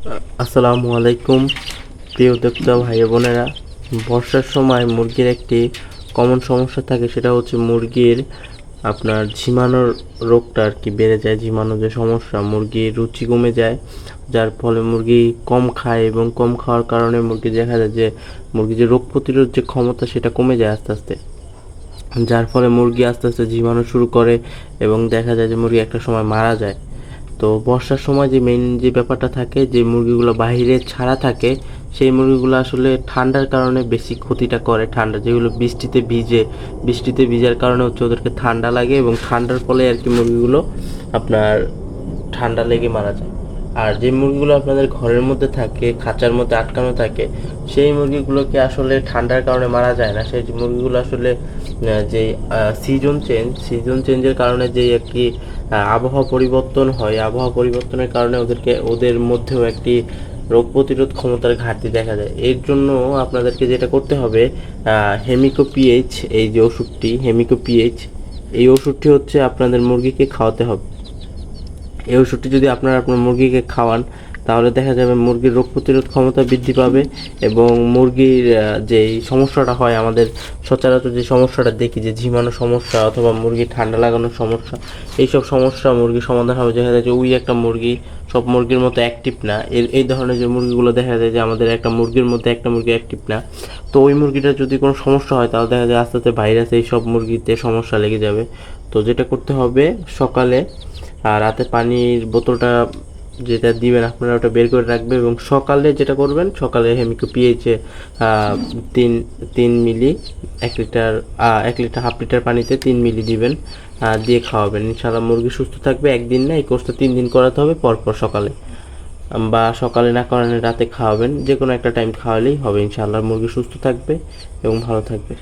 আসসালামু আলাইকুম, প্রিয় উদ্যোক্তা ভাই বোনেরা। বর্ষার সময় মুরগির একটি কমন সমস্যা থাকে, সেটা হচ্ছে মুরগির আপনার ঝিমানোর রোগটা আর কি বেড়ে যায় ঝিমানো যে সমস্যা, মুরগির রুচি কমে যায়, যার ফলে মুরগি কম খায় এবং কম খাওয়ার কারণে মুরগি দেখা যায় যে মুরগির যে রোগ প্রতিরোধ যে ক্ষমতা, সেটা কমে যায় আস্তে আস্তে। যার ফলে মুরগি আস্তে আস্তে ঝিমানো শুরু করে এবং দেখা যায় যে মুরগি একটা সময় মারা যায়। তো বর্ষার সময় যে মেইন যে ব্যাপারটা থাকে, যে মুরগিগুলো বাহিরে ছাড়া থাকে, সেই মুরগিগুলো আসলে ঠান্ডার কারণে বেশি ক্ষতিটা করে ঠান্ডা। যেগুলো বৃষ্টিতে ভিজে, বৃষ্টিতে ভিজার কারণে হচ্ছে ওদেরকে ঠান্ডা লাগে এবং ঠান্ডার ফলে আর কি মুরগিগুলো আপনার ঠান্ডা লেগে মারা যায়। আর যে মুরগিগুলো আপনাদের ঘরের মধ্যে থাকে, খাঁচার মধ্যে আটকানো থাকে, সেই মুরগিগুলোকে আসলে ঠান্ডার কারণে মারা যায় না। সেই মুরগিগুলো আসলে যে সিজন চেঞ্জ সিজন চেঞ্জের কারণে যে একটি আবহাওয়া পরিবর্তন হয়, আবহাওয়া পরিবর্তনের কারণে ওদেরকে, ওদের মধ্যেও একটি রোগ প্রতিরোধ ক্ষমতার ঘাটতি দেখা যায়। এর জন্য আপনাদেরকে যেটা করতে হবে হেমিকো পিএইচ এই যে ওষুধটি হেমিকো পিএইচ এই ওষুধটি হচ্ছে আপনাদের মুরগিকে খাওয়াতে হবে। এই ওষুধটি যদি আপনারা আপনার মুরগিকে খাওয়ান, তাহলে দেখা যাবে মুরগির রোগ প্রতিরোধ ক্ষমতা বৃদ্ধি পাবে এবং মুরগির যে সমস্যাটা হয় আমাদের সচরাচর যে সমস্যাটা দেখি, যে ঝিমানো সমস্যা অথবা মুরগি ঠান্ডা লাগানোর সমস্যা, এইসব সমস্যা মুরগির সমাধান হবে। দেখা যায় যে ওই একটা মুরগি সব মুরগির মতো অ্যাক্টিভ না। এর, এই ধরনের যে মুরগিগুলো দেখা যায় যে আমাদের একটা মুরগির মধ্যে একটা মুরগি অ্যাক্টিভ না। তো ওই মুরগিটার যদি কোনো সমস্যা হয়, তাহলে দেখা যায় আস্তে আস্তে ভাইরাস এই সব মুরগিতে সমস্যা লেগে যাবে। তো যেটা করতে হবে সকালে আর রাতে পানির বোতলটা যেটা দিবেন আপনারা ওটা বের করে রাখবেন এবং সকালে যেটা করবেন, সকালে হেমিকো পিএইচে তিন তিন মিলি, এক লিটার এক লিটার, হাফ লিটার পানিতে তিন মিলি দিবেন দিয়ে খাওয়াবেন। ইনশাআল্লাহ মুরগি সুস্থ থাকবে, একদিন না এই কোর্সটা তিন দিন করাতে হবে, পরপর সকালে। বা সকালে না করানো রাতে খাওয়াবেন যে কোনো একটা টাইম খাওয়ালেই হবে। ইনশাআল্লাহ মুরগি সুস্থ থাকবে এবং ভালো থাকবে।